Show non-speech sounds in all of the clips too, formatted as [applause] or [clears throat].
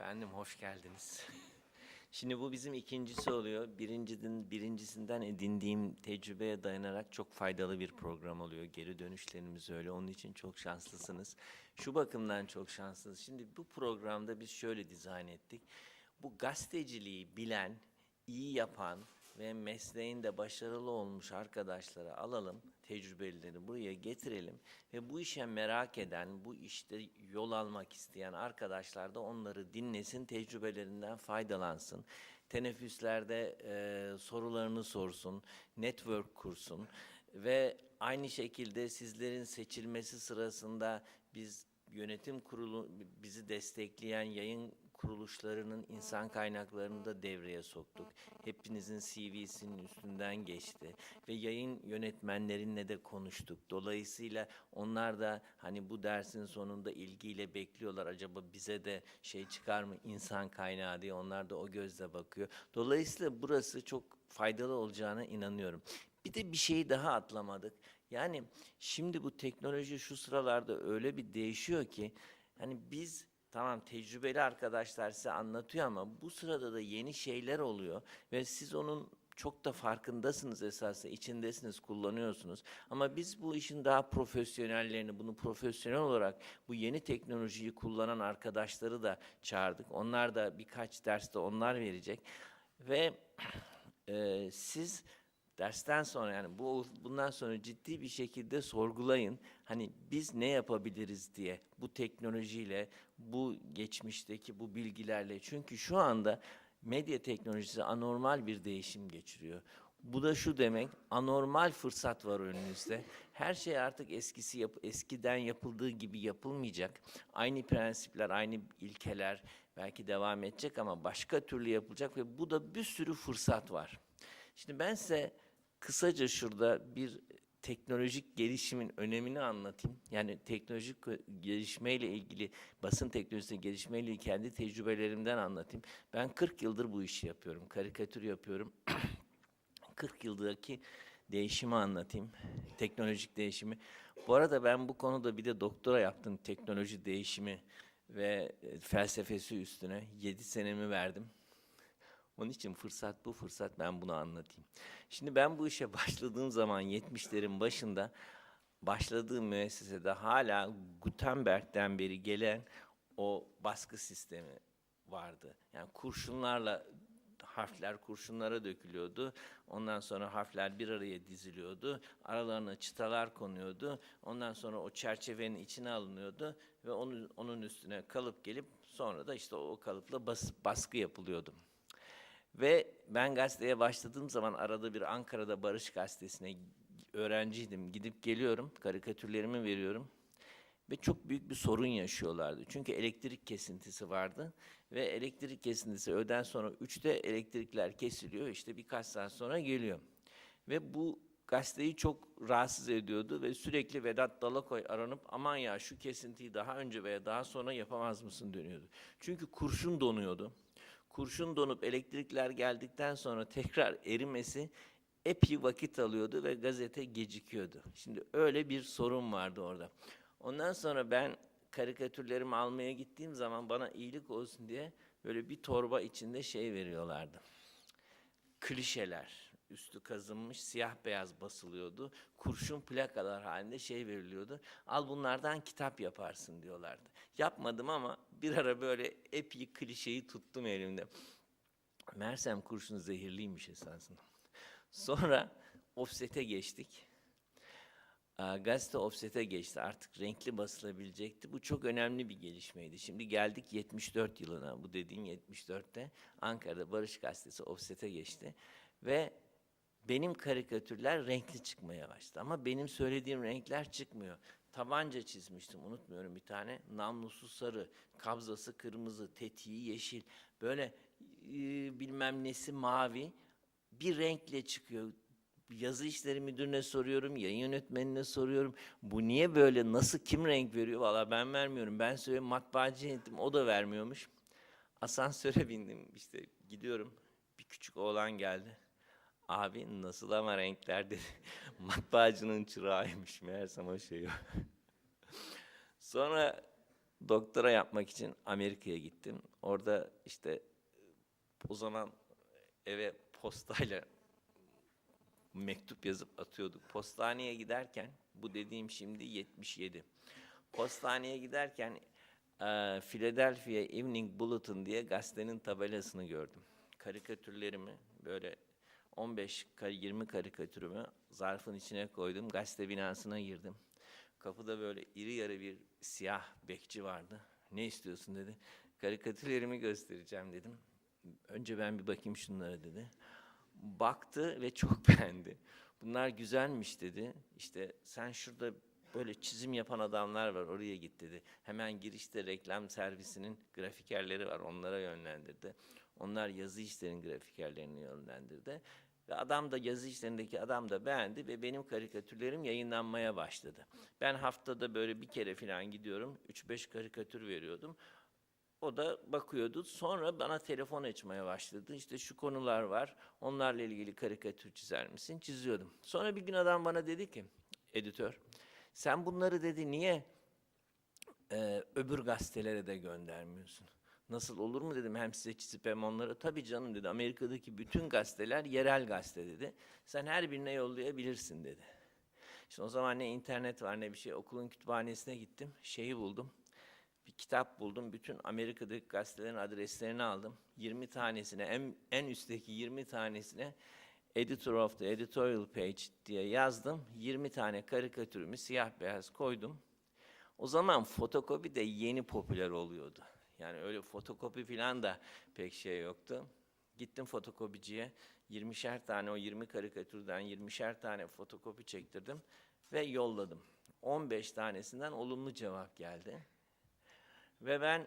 Efendim hoş geldiniz. [laughs] Şimdi bu bizim ikincisi oluyor. Birinciden, birincisinden edindiğim tecrübeye dayanarak çok faydalı bir program oluyor. Geri dönüşlerimiz öyle. Onun için çok şanslısınız. Şu bakımdan çok şanslısınız. Şimdi bu programda biz şöyle dizayn ettik. Bu gazeteciliği bilen, iyi yapan ve mesleğinde başarılı olmuş arkadaşları alalım, tecrübelileri buraya getirelim ve bu işe merak eden, bu işte yol almak isteyen arkadaşlar da onları dinlesin, tecrübelerinden faydalansın. Teneffüslerde e, sorularını sorsun, network kursun ve aynı şekilde sizlerin seçilmesi sırasında biz yönetim kurulu bizi destekleyen yayın kuruluşlarının insan kaynaklarını da devreye soktuk. Hepinizin CV'sinin üstünden geçti ve yayın yönetmenlerinle de konuştuk. Dolayısıyla onlar da hani bu dersin sonunda ilgiyle bekliyorlar. Acaba bize de şey çıkar mı insan kaynağı diye onlar da o gözle bakıyor. Dolayısıyla burası çok faydalı olacağına inanıyorum. Bir de bir şeyi daha atlamadık. Yani şimdi bu teknoloji şu sıralarda öyle bir değişiyor ki hani biz tamam tecrübeli arkadaşlar size anlatıyor ama bu sırada da yeni şeyler oluyor ve siz onun çok da farkındasınız esasında, içindesiniz, kullanıyorsunuz. Ama biz bu işin daha profesyonellerini, bunu profesyonel olarak bu yeni teknolojiyi kullanan arkadaşları da çağırdık. Onlar da birkaç derste onlar verecek. Ve e, siz dersten sonra yani bu bundan sonra ciddi bir şekilde sorgulayın. Hani biz ne yapabiliriz diye bu teknolojiyle, bu geçmişteki bu bilgilerle. Çünkü şu anda medya teknolojisi anormal bir değişim geçiriyor. Bu da şu demek, anormal fırsat var önünüzde. Her şey artık eskisi yap eskiden yapıldığı gibi yapılmayacak. Aynı prensipler, aynı ilkeler belki devam edecek ama başka türlü yapılacak ve bu da bir sürü fırsat var. Şimdi ben size kısaca şurada bir teknolojik gelişimin önemini anlatayım. Yani teknolojik gelişmeyle ilgili, basın teknolojisinin gelişmeyle ilgili kendi tecrübelerimden anlatayım. Ben 40 yıldır bu işi yapıyorum, karikatür yapıyorum. [clears throat] 40 yıldaki değişimi anlatayım, teknolojik değişimi. Bu arada ben bu konuda bir de doktora yaptım teknoloji değişimi ve felsefesi üstüne. 7 senemi verdim. Onun için fırsat bu fırsat ben bunu anlatayım. Şimdi ben bu işe [laughs] başladığım zaman 70'lerin başında başladığım müessesede hala Gutenberg'den beri gelen o baskı sistemi vardı. Yani kurşunlarla harfler kurşunlara dökülüyordu. Ondan sonra harfler bir araya diziliyordu. Aralarına çıtalar konuyordu. Ondan sonra o çerçevenin içine alınıyordu ve onun onun üstüne kalıp gelip sonra da işte o kalıpla bas, baskı yapılıyordu. Ve ben gazeteye başladığım zaman arada bir Ankara'da Barış Gazetesi'ne öğrenciydim. Gidip geliyorum, karikatürlerimi veriyorum. Ve çok büyük bir sorun yaşıyorlardı. Çünkü elektrik kesintisi vardı. Ve elektrik kesintisi öğleden sonra 3'te elektrikler kesiliyor. İşte birkaç saat sonra geliyor. Ve bu gazeteyi çok rahatsız ediyordu ve sürekli Vedat Dalakoy aranıp aman ya şu kesintiyi daha önce veya daha sonra yapamaz mısın dönüyordu. Çünkü kurşun donuyordu kurşun donup elektrikler geldikten sonra tekrar erimesi epey vakit alıyordu ve gazete gecikiyordu. Şimdi öyle bir sorun vardı orada. Ondan sonra ben karikatürlerimi almaya gittiğim zaman bana iyilik olsun diye böyle bir torba içinde şey veriyorlardı. Klişeler, üstü kazınmış siyah beyaz basılıyordu. Kurşun plakalar halinde şey veriliyordu. Al bunlardan kitap yaparsın diyorlardı. Yapmadım ama bir ara böyle epey klişeyi tuttum elimde. Mersem kurşun zehirliymiş esasında. Sonra offset'e geçtik. Gazete offset'e geçti. Artık renkli basılabilecekti. Bu çok önemli bir gelişmeydi. Şimdi geldik 74 yılına. Bu dediğim 74'te Ankara'da Barış Gazetesi offset'e geçti. Ve benim karikatürler renkli çıkmaya başladı. Ama benim söylediğim renkler çıkmıyor. Tabanca çizmiştim unutmuyorum bir tane. Namlusu sarı, kabzası kırmızı, tetiği yeşil. Böyle e, bilmem nesi mavi bir renkle çıkıyor. Yazı işleri müdürüne soruyorum, yayın yönetmenine soruyorum. Bu niye böyle, nasıl, kim renk veriyor? Valla ben vermiyorum. Ben söyleyeyim matbaacı ettim, o da vermiyormuş. Asansöre [laughs] bindim işte gidiyorum. Bir küçük oğlan geldi. Abi nasıl ama renkler dedi. [laughs] Matbaacının çırağıymış meğersem o şey. [laughs] Sonra doktora yapmak için Amerika'ya gittim. Orada işte o zaman eve postayla mektup yazıp atıyorduk. Postaneye giderken, bu dediğim şimdi 77. Postaneye giderken Philadelphia Evening Bulletin diye gazetenin tabelasını gördüm. Karikatürlerimi böyle 15 kar- 20 karikatürümü zarfın içine koydum. Gazete binasına girdim. Kapıda böyle iri yarı bir siyah bekçi vardı. Ne istiyorsun dedi. Karikatürlerimi göstereceğim dedim. Önce ben bir bakayım şunlara dedi. Baktı ve çok [laughs] beğendi. Bunlar güzelmiş dedi. İşte sen şurada böyle çizim yapan adamlar var oraya git dedi. Hemen girişte reklam servisinin grafikerleri var onlara yönlendirdi. Onlar yazı işlerinin grafikerlerini yönlendirdi. Ve adam da yazı işlerindeki adam da beğendi ve benim karikatürlerim yayınlanmaya başladı. Ben haftada böyle bir kere falan gidiyorum. 3-5 karikatür veriyordum. O da bakıyordu. Sonra bana telefon açmaya başladı. İşte şu konular var. Onlarla ilgili karikatür çizer misin? Çiziyordum. Sonra bir gün adam bana dedi ki, editör, sen bunları dedi niye e, öbür gazetelere de göndermiyorsun? Nasıl olur mu dedim hem size çizip hem onlara. Tabii canım dedi Amerika'daki bütün gazeteler yerel gazete dedi. Sen her birine yollayabilirsin dedi. İşte o zaman ne internet var ne bir şey. Okulun kütüphanesine gittim. Şeyi buldum. Bir kitap buldum. Bütün Amerika'daki gazetelerin adreslerini aldım. 20 tanesine en, en üstteki 20 tanesine Editor of the Editorial Page diye yazdım. 20 tane karikatürümü siyah beyaz koydum. O zaman fotokopi de yeni popüler oluyordu. Yani öyle fotokopi falan da pek şey yoktu. Gittim fotokopiciye. 20'şer tane o 20 karikatürden 20'şer tane fotokopi çektirdim ve yolladım. 15 tanesinden olumlu cevap geldi. Ve ben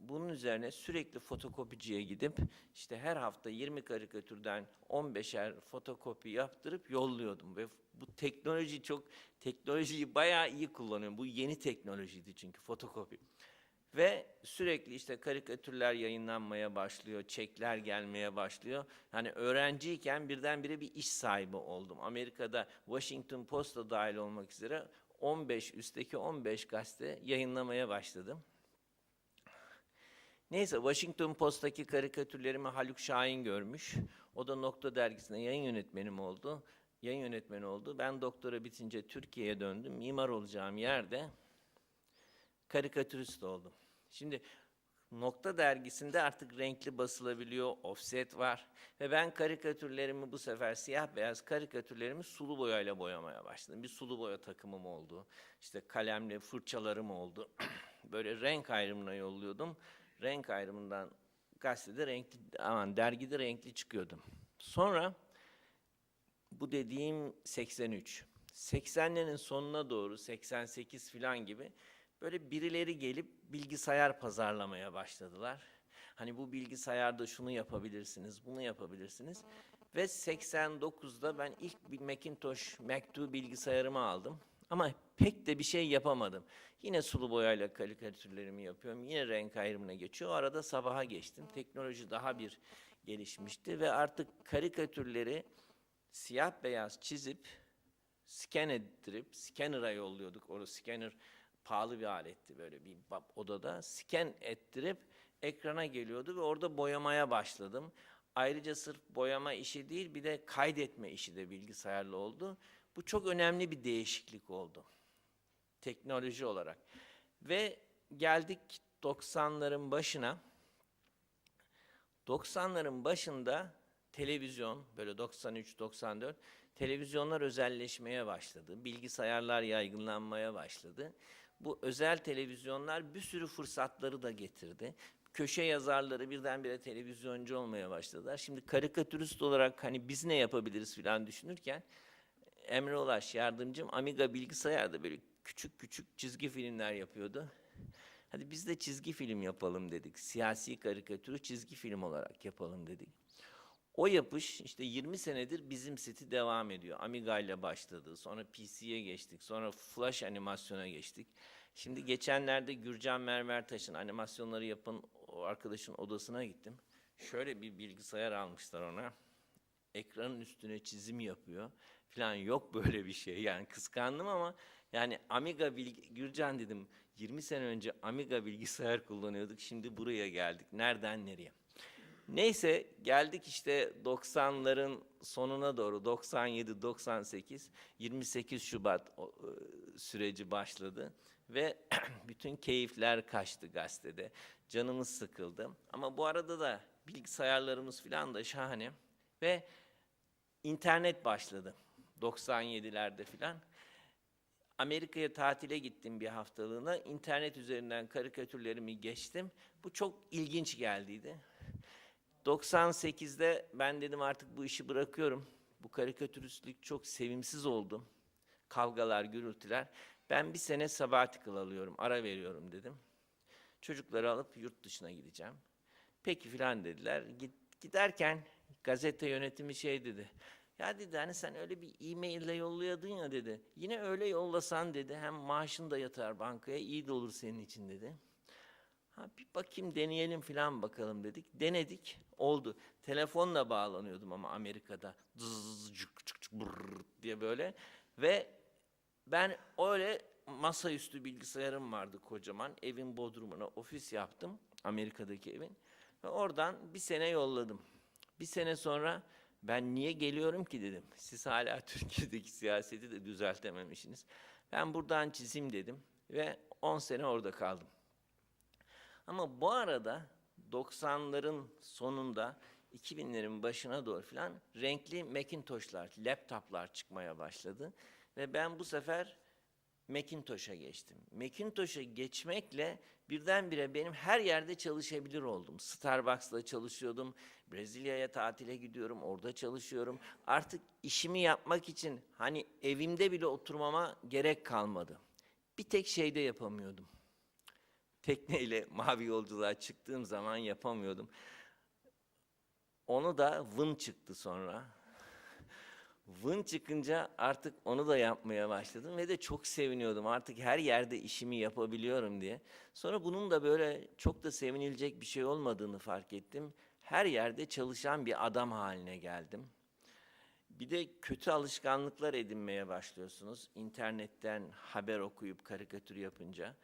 bunun üzerine sürekli fotokopiciye gidip işte her hafta 20 karikatürden 15'er fotokopi yaptırıp yolluyordum ve bu teknoloji çok teknolojiyi bayağı iyi kullanıyorum. Bu yeni teknolojiydi çünkü fotokopi. Ve sürekli işte karikatürler yayınlanmaya başlıyor, çekler gelmeye başlıyor. Hani öğrenciyken birdenbire bir iş sahibi oldum. Amerika'da Washington Post'a dahil olmak üzere 15 üstteki 15 gazete yayınlamaya başladım. Neyse Washington Post'taki karikatürlerimi Haluk Şahin görmüş. O da Nokta dergisinde yayın yönetmenim oldu. Yayın yönetmeni oldu. Ben doktora bitince Türkiye'ye döndüm. Mimar olacağım yerde karikatürist oldum. Şimdi Nokta dergisinde artık renkli basılabiliyor, offset var. Ve ben karikatürlerimi bu sefer siyah beyaz karikatürlerimi sulu boyayla boyamaya başladım. Bir sulu boya takımım oldu. İşte kalemle fırçalarım oldu. [clears throat] Böyle renk ayrımına yolluyordum. Renk ayrımından gazetede renkli, aman dergide renkli çıkıyordum. Sonra bu dediğim 83. 80'lerin sonuna doğru 88 falan gibi böyle birileri gelip bilgisayar pazarlamaya başladılar. Hani bu bilgisayarda şunu yapabilirsiniz, bunu yapabilirsiniz. Ve 89'da ben ilk bir Macintosh Mac2 bilgisayarımı aldım. Ama pek de bir şey yapamadım. Yine sulu boyayla karikatürlerimi yapıyorum. Yine renk ayrımına geçiyor. O arada sabaha geçtim. Teknoloji daha bir gelişmişti ve artık karikatürleri siyah beyaz çizip scan ettirip scanner'a yolluyorduk. O scanner pahalı bir aletti böyle bir odada. Scan ettirip ekrana geliyordu ve orada boyamaya başladım. Ayrıca sırf boyama işi değil bir de kaydetme işi de bilgisayarla oldu. Bu çok önemli bir değişiklik oldu teknoloji olarak. Ve geldik 90'ların başına. 90'ların başında televizyon böyle 93-94 televizyonlar özelleşmeye başladı. Bilgisayarlar yaygınlanmaya başladı. Bu özel televizyonlar bir sürü fırsatları da getirdi. Köşe yazarları birdenbire televizyoncu olmaya başladılar. Şimdi karikatürist olarak hani biz ne yapabiliriz filan düşünürken Emre Ulaş yardımcım Amiga bilgisayarda böyle küçük küçük çizgi filmler yapıyordu. Hadi biz de çizgi film yapalım dedik. Siyasi karikatürü çizgi film olarak yapalım dedik. O yapış işte 20 senedir bizim seti devam ediyor. Amiga ile başladı. Sonra PC'ye geçtik. Sonra Flash animasyona geçtik. Şimdi geçenlerde Gürcan Mermertaş'ın animasyonları yapan o arkadaşın odasına gittim. Şöyle bir bilgisayar almışlar ona. Ekranın üstüne çizim yapıyor falan yok böyle bir şey. Yani kıskandım ama Yani Amiga bilgi, Gürcan dedim 20 sene önce Amiga bilgisayar kullanıyorduk. Şimdi buraya geldik. Nereden nereye? Neyse geldik işte 90'ların sonuna doğru 97 98 28 Şubat e, süreci başladı ve [clears throat] bütün keyifler kaçtı gazetede. Canımız sıkıldı. Ama bu arada da bilgisayarlarımız falan da şahane ve internet başladı 97'lerde filan. Amerika'ya tatile gittim bir haftalığına. İnternet üzerinden karikatürlerimi geçtim. Bu çok ilginç geldiydi. 98'de ben dedim artık bu işi bırakıyorum. Bu karikatüristlik çok sevimsiz oldu. Kavgalar, gürültüler. Ben bir sene sabbatical alıyorum, ara veriyorum dedim. Çocukları alıp yurt dışına gideceğim. Peki filan dediler. Git, giderken gazete yönetimi şey dedi. Ya dedi hani sen öyle bir e-maille yolluyordun ya dedi. Yine öyle yollasan dedi. Hem maaşın da yatar bankaya iyi de olur senin için dedi. Ha bir bakayım deneyelim filan bakalım dedik. Denedik. Oldu. Telefonla bağlanıyordum ama Amerika'da. Zzz, cık, cık, cık, brrr diye böyle. Ve ben öyle masaüstü bilgisayarım vardı kocaman. Evin bodrumuna ofis yaptım. Amerika'daki evin. Ve oradan bir sene yolladım. Bir sene sonra ben niye geliyorum ki dedim. Siz hala [laughs] Türkiye'deki siyaseti de düzeltememişsiniz. Ben buradan çizeyim dedim. Ve 10 sene orada kaldım. Ama bu arada 90'ların sonunda 2000'lerin başına doğru filan renkli Macintosh'lar, laptoplar çıkmaya başladı. Ve ben bu sefer Macintosh'a geçtim. Macintosh'a geçmekle birdenbire benim her yerde çalışabilir oldum. Starbucks'la çalışıyordum, Brezilya'ya tatile gidiyorum, orada çalışıyorum. Artık işimi yapmak için hani evimde bile oturmama gerek kalmadı. Bir tek şeyde yapamıyordum. Tekneyle [laughs] mavi yolculuğa çıktığım zaman yapamıyordum. Onu da Vın çıktı sonra. Vın çıkınca artık onu da yapmaya başladım ve de çok seviniyordum. Artık her yerde işimi yapabiliyorum diye. Sonra bunun da böyle çok da sevinilecek bir şey olmadığını fark ettim. Her yerde çalışan bir adam haline geldim. Bir de kötü alışkanlıklar edinmeye başlıyorsunuz. İnternetten haber okuyup karikatür yapınca.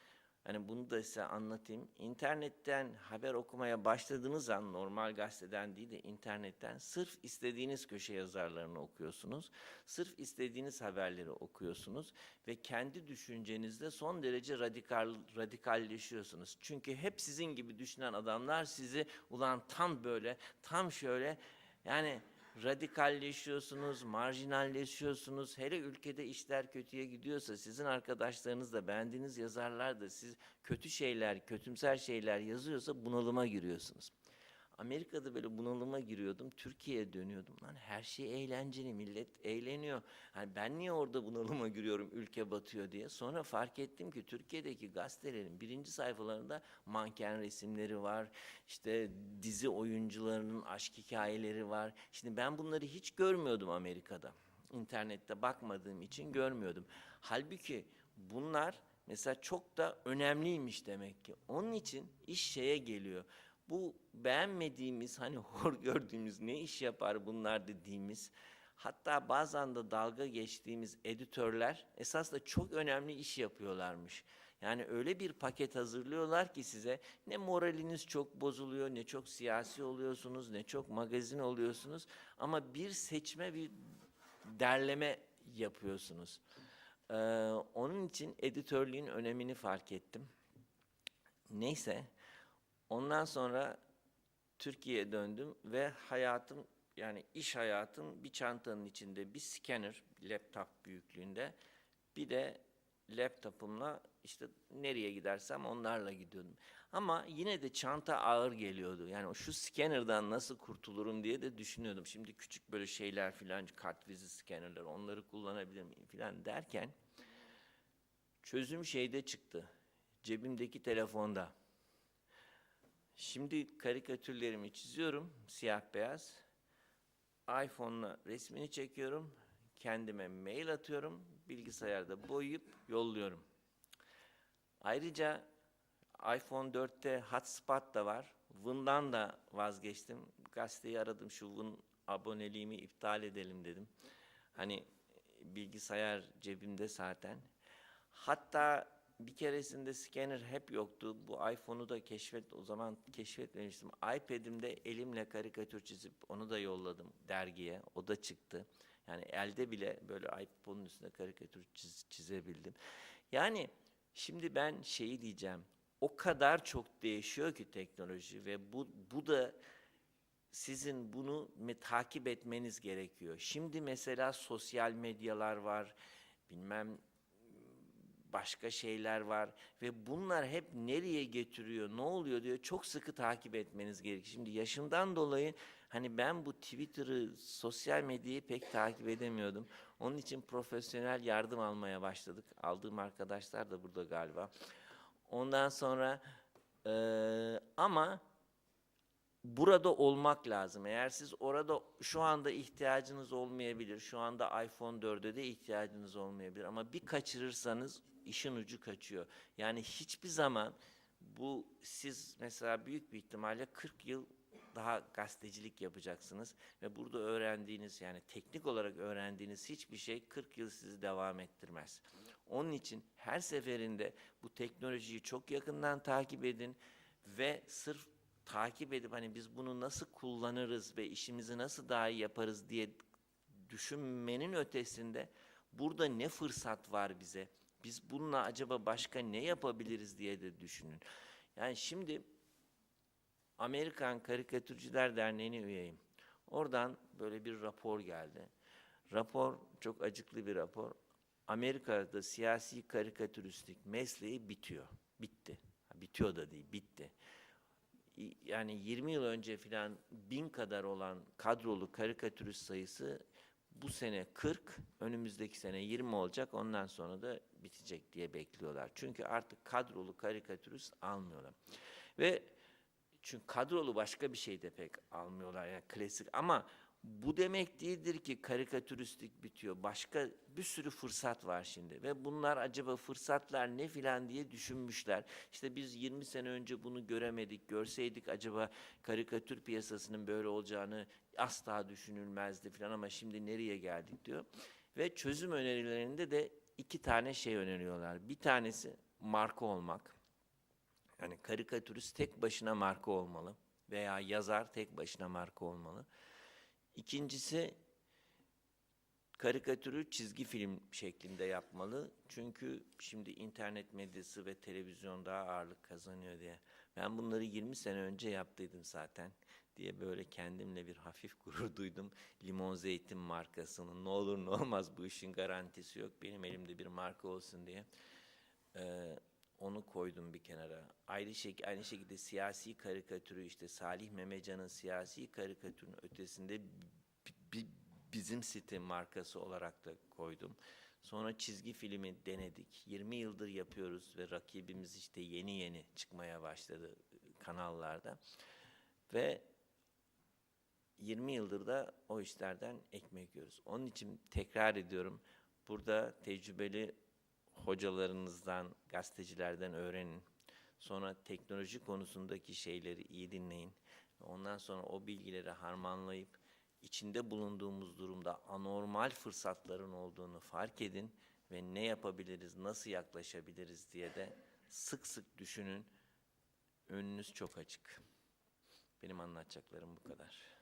Hani bunu da size anlatayım. İnternetten haber okumaya başladığınız an normal gazeteden değil de internetten sırf istediğiniz köşe yazarlarını okuyorsunuz. Sırf istediğiniz haberleri okuyorsunuz ve kendi düşüncenizde son derece radikal radikalleşiyorsunuz. Çünkü hep sizin gibi düşünen adamlar sizi ulan tam böyle, tam şöyle yani radikalleşiyorsunuz, marjinalleşiyorsunuz. Hele ülkede işler kötüye gidiyorsa sizin arkadaşlarınız da beğendiğiniz yazarlar da siz kötü şeyler, kötümser şeyler yazıyorsa bunalıma giriyorsunuz. Amerika'da böyle bunalıma giriyordum. Türkiye'ye dönüyordum. Lan her şey eğlenceli. Millet eğleniyor. Hani ben niye orada bunalıma giriyorum ülke batıyor diye. Sonra fark ettim ki Türkiye'deki gazetelerin birinci sayfalarında manken resimleri var. İşte dizi oyuncularının aşk hikayeleri var. Şimdi ben bunları hiç görmüyordum Amerika'da. İnternette bakmadığım için görmüyordum. Halbuki bunlar mesela çok da önemliymiş demek ki. Onun için iş şeye geliyor bu beğenmediğimiz hani hor [laughs] gördüğümüz ne iş yapar bunlar dediğimiz hatta bazen de dalga geçtiğimiz editörler esas çok önemli iş yapıyorlarmış. Yani öyle bir paket hazırlıyorlar ki size ne moraliniz çok bozuluyor, ne çok siyasi oluyorsunuz, ne çok magazin oluyorsunuz ama bir seçme, bir derleme yapıyorsunuz. Ee, onun için editörlüğün önemini fark ettim. Neyse, Ondan sonra Türkiye'ye döndüm ve hayatım yani iş hayatım bir çantanın içinde bir scanner, laptop büyüklüğünde bir de laptopumla işte nereye gidersem onlarla gidiyordum. Ama yine de çanta ağır geliyordu. Yani şu scanner'dan nasıl kurtulurum diye de düşünüyordum. Şimdi küçük böyle şeyler filan kartvizi scanner'lar onları kullanabilir miyim filan derken çözüm şeyde çıktı. Cebimdeki telefonda. Şimdi karikatürlerimi çiziyorum siyah beyaz. iPhone'la resmini çekiyorum. Kendime mail atıyorum. Bilgisayarda boyayıp yolluyorum. Ayrıca iPhone 4'te hotspot da var. Vın'dan da vazgeçtim. Gazeteyi aradım şu Vın aboneliğimi iptal edelim dedim. Hani bilgisayar cebimde zaten. Hatta bir keresinde scanner hep yoktu. Bu iPhone'u da keşfet o zaman keşfetmemiştim. iPad'imde elimle karikatür çizip onu da yolladım dergiye. O da çıktı. Yani elde bile böyle iPhone'un üstünde karikatür çiz- çizebildim. Yani şimdi ben şeyi diyeceğim. O kadar çok değişiyor ki teknoloji ve bu bu da sizin bunu me- takip etmeniz gerekiyor. Şimdi mesela sosyal medyalar var, bilmem başka şeyler var ve bunlar hep nereye getiriyor, ne oluyor diyor çok sıkı takip etmeniz gerekiyor. Şimdi yaşımdan dolayı hani ben bu Twitter'ı, sosyal medyayı pek takip edemiyordum. Onun için profesyonel yardım almaya başladık. Aldığım arkadaşlar da burada galiba. Ondan sonra eee, ama burada olmak lazım. Eğer siz orada şu anda ihtiyacınız olmayabilir. Şu anda iPhone 4'e de ihtiyacınız olmayabilir. Ama bir kaçırırsanız işin ucu kaçıyor. Yani hiçbir zaman bu siz mesela büyük bir ihtimalle 40 yıl daha gazetecilik yapacaksınız ve burada öğrendiğiniz yani teknik olarak öğrendiğiniz hiçbir şey 40 yıl sizi devam ettirmez. Onun için her seferinde bu teknolojiyi çok yakından takip edin ve sırf takip edip hani biz bunu nasıl kullanırız ve işimizi nasıl daha iyi yaparız diye düşünmenin ötesinde burada ne fırsat var bize? Biz bununla acaba başka ne yapabiliriz diye de düşünün. Yani şimdi Amerikan Karikatürcüler Derneği'ne üyeyim. Oradan böyle bir rapor geldi. Rapor çok acıklı bir rapor. Amerika'da siyasi karikatüristlik mesleği bitiyor. Bitti. Bitiyor da değil, bitti. Yani 20 yıl önce filan bin kadar olan kadrolu karikatürist sayısı bu sene 40, önümüzdeki sene 20 olacak. Ondan sonra da bitecek diye bekliyorlar. Çünkü artık kadrolu karikatürist almıyorlar. Ve çünkü kadrolu başka bir şey de pek almıyorlar yani klasik ama bu demek değildir ki karikatüristlik bitiyor. Başka bir sürü fırsat var şimdi ve bunlar acaba fırsatlar ne filan diye düşünmüşler. İşte biz 20 sene önce bunu göremedik. Görseydik acaba karikatür piyasasının böyle olacağını asla düşünülmezdi filan ama şimdi nereye geldik diyor. Ve çözüm önerilerinde de iki tane şey öneriyorlar. Bir tanesi marka olmak. Yani karikatürist tek başına marka olmalı veya yazar tek başına marka olmalı. İkincisi karikatürü çizgi film şeklinde yapmalı. Çünkü şimdi internet medyası ve televizyon daha ağırlık kazanıyor diye. Ben bunları 20 sene önce yaptıydım zaten diye böyle kendimle bir hafif gurur duydum. Limon zeytin markasının ne olur ne olmaz bu işin garantisi yok. Benim elimde bir marka olsun diye. Ee, onu koydum bir kenara. Aynı, şek aynı şekilde siyasi karikatürü işte Salih Memecan'ın siyasi karikatürün ötesinde bi- bi- bizim site markası olarak da koydum. Sonra çizgi filmi denedik. 20 yıldır yapıyoruz ve rakibimiz işte yeni yeni çıkmaya başladı kanallarda. Ve 20 yıldır da o işlerden ekmek yiyoruz. Onun için tekrar ediyorum. Burada tecrübeli hocalarınızdan, gazetecilerden öğrenin. Sonra teknoloji konusundaki şeyleri iyi dinleyin. Ondan sonra o bilgileri harmanlayıp içinde bulunduğumuz durumda anormal fırsatların olduğunu fark edin ve ne yapabiliriz, nasıl yaklaşabiliriz diye de sık sık düşünün. Önünüz çok açık. Benim anlatacaklarım bu kadar.